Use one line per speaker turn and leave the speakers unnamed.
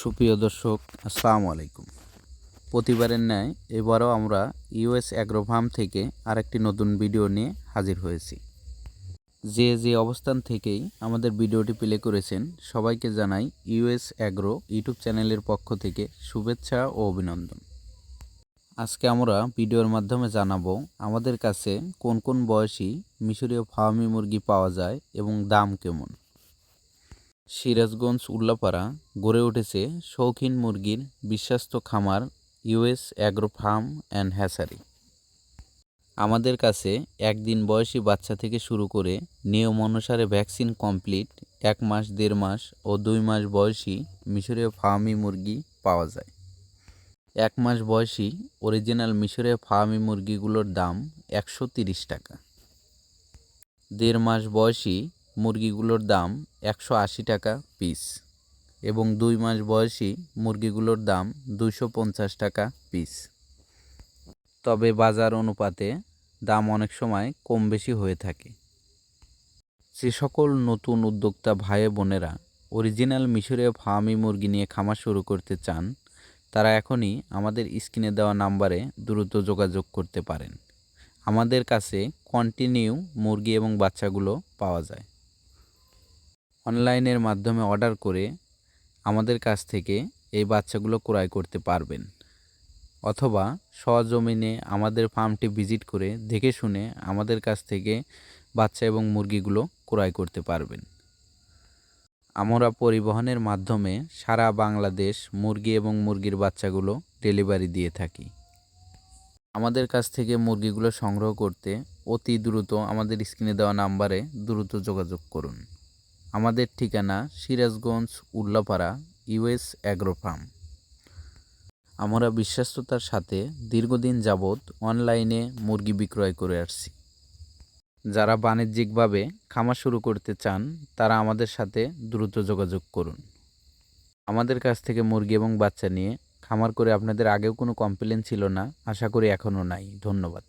সুপ্রিয় দর্শক, আসসালামু আলাইকুম। প্রতিবারের ন্যায় এবারও আমরা ইউএস অ্যাগ্রো ফার্ম থেকে আরেকটি নতুন ভিডিও নিয়ে হাজির হয়েছি। যে যে অবস্থান থেকেই আমাদের ভিডিওটি প্লে করেছেন, সবাইকে জানাই ইউএস অ্যাগ্রো ইউটিউব চ্যানেলের পক্ষ থেকে শুভেচ্ছা ও অভিনন্দন। আজকে আমরা ভিডিওর মাধ্যমে জানাব আমাদের কাছে কোন কোন বয়সী মিশরীয় ফার্মি মুরগি পাওয়া যায় এবং দাম কেমন। সিরাজগঞ্জ উল্লাপাড়া গড়ে উঠেছে শৌখিন মুরগির বিশ্বস্ত খামার US agro farm and hatchery. আমাদের কাছে একদিন বয়সী বাচ্চা থেকে শুরু করে নিয়ম অনুসারে ভ্যাকসিন কমপ্লিট, এক মাস, দেড় মাস ও দুই মাস বয়সী মিশরীয় ফার্মি মুরগি পাওয়া যায়। এক মাস বয়সী অরিজিনাল মিশরীয় ফার্মি মুরগিগুলোর দাম একশো তিরিশ টাকা। দেড় মাস বয়সী মুরগিগুলোর দাম একশো আশি টাকা পিস এবং দুই মাস বয়সী মুরগিগুলোর দাম দুইশো পঞ্চাশ টাকা পিস। তবে বাজার অনুপাতে দাম অনেক সময় কম বেশি হয়ে থাকে। যে সকল নতুন উদ্যোক্তা ভাই বোনেরা অরিজিনাল মিশরীয় ফার্মি মুরগি নিয়ে খামার শুরু করতে চান, তারা এখনই আমাদের স্ক্রিনে দেওয়া নাম্বারে দ্রুত যোগাযোগ করতে পারেন। আমাদের কাছে কন্টিনিউ মুরগি এবং বাচ্চাগুলো পাওয়া যায়। অনলাইনের মাধ্যমে অর্ডার করে আমাদের কাছ থেকে এই বাচ্চাগুলো ক্রয় করতে পারবেন। অথবা সজমিনে আমাদের ফার্মটি ভিজিট করে দেখে শুনে আমাদের কাছ থেকে বাচ্চা এবং মুরগিগুলো ক্রয় করতে পারবেন। আমরা পরিবহনের মাধ্যমে সারা বাংলাদেশ মুরগি এবং মুরগির বাচ্চাগুলো ডেলিভারি দিয়ে থাকি। আমাদের কাছ থেকে মুরগিগুলো সংগ্রহ করতে অতি দ্রুত আমাদের স্ক্রিনে দেওয়া নাম্বারে দ্রুত যোগাযোগ করুন। আমাদের ঠিকানা Sirajganj Ullapara, US agro farm আমরা বিশ্বস্ততার সাথে দীর্ঘদিন যাবৎ অনলাইনে মুরগি বিক্রয় করে আসছি। যারা বাণিজ্যিকভাবে খামার শুরু করতে চান, তারা আমাদের সাথে দ্রুত যোগাযোগ করুন। আমাদের কাছ থেকে মুরগি এবং বাচ্চা নিয়ে খামার করে আপনাদের আগেও কোনো কমপ্লেন ছিল না, আশা করি এখনও নাই। ধন্যবাদ।